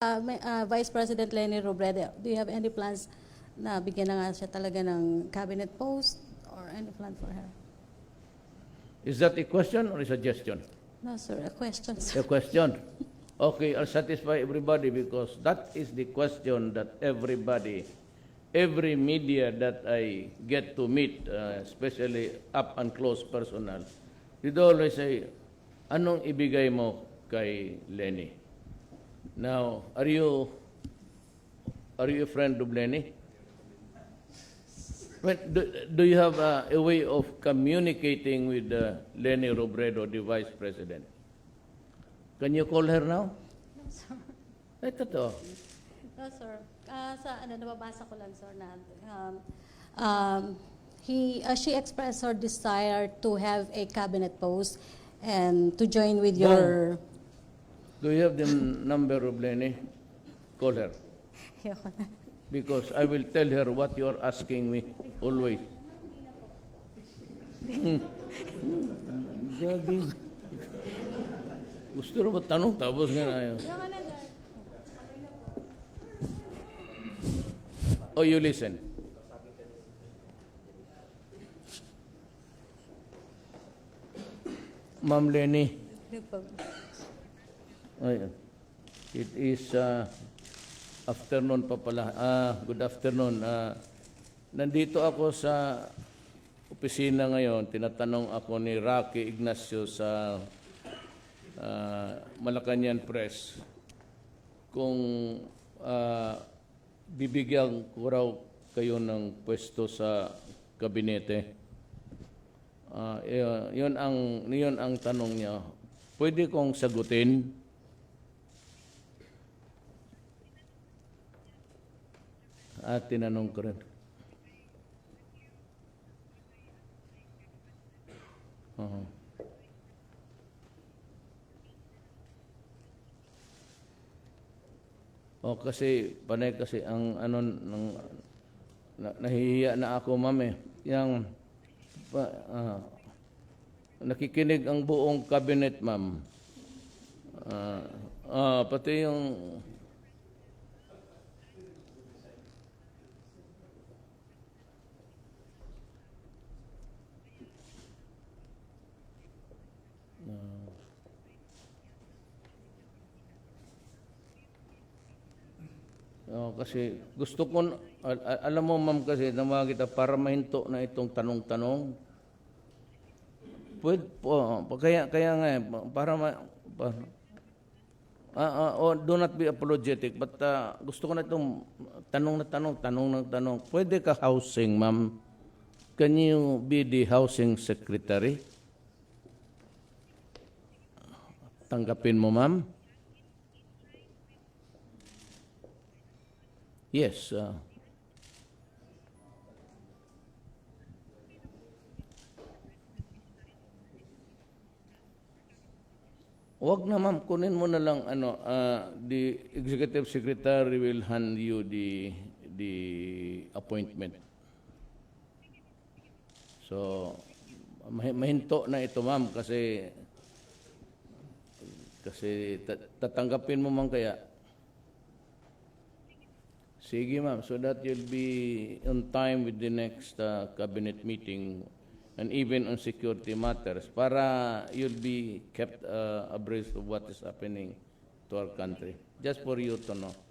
Uh, may- uh, Vice President Lenny Robredo, do you have any plans na bigyan na nga siya talaga ng cabinet post or any plan for her? Is that a question or a suggestion? No, sir, a question, sir. A question. Okay, I'll satisfy everybody because that is the question that everybody, every media that I get to meet, uh, especially up and close personal, you'd always say, anong ibigay mo kay Lenny? Now, are you, are you a friend of Lenny? Well, do, do you have uh, a way of communicating with uh, Lenny Robredo, the Vice President? Can you call her now? Eh, totoo. No, sir. Ah, sa ano, nababasa ko lang, sir, na um, um, he, uh, she expressed her desire to have a cabinet post and to join with your... Do you have the number of Lenny? Call her. Ayoko na. Because I will tell her what you are asking me always. Gagi. Gusto rin ba tanong tapos nga na yun? Ayoko na. Oh, you listen. Ma'am Lenny, Ano po? Ay, it is uh, afternoon pa pala. Ah, good afternoon. Ah, nandito ako sa opisina ngayon. Tinatanong ako ni Rocky Ignacio sa ah, Malacanang Press kung ah, bibigyan ko raw kayo ng pwesto sa kabinete. Ah, y- yun ang yun ang tanong niya. Pwede kong sagutin? At tinanong ko rin. Oo. Oh, kasi panay kasi ang ano ng na, nahihiya na ako ma'am eh. Yang pa, ah, nakikinig ang buong cabinet ma'am. Ah, ah, pati yung Oh, kasi gusto ko, alam mo ma'am kasi, naman kita para mahinto na itong tanong-tanong. Pwede po, pa- kaya, kaya nga, eh, pa- para ma, pa, ah, ah, oh, do not be apologetic, but ah, gusto ko na itong tanong na tanong, tanong na tanong. Pwede ka housing, ma'am? Can you be the housing secretary? Tanggapin mo, ma'am? Yes. Uh, Wag na ma'am, kunin mo na lang ano, uh, the executive secretary will hand you the the appointment. So mahi- mahinto na ito ma'am kasi kasi ta- tatanggapin mo man kaya Sige ma'am, so that you'll be on time with the next uh, cabinet meeting and even on security matters para you'll be kept uh, abreast of what is happening to our country. Just for you to know.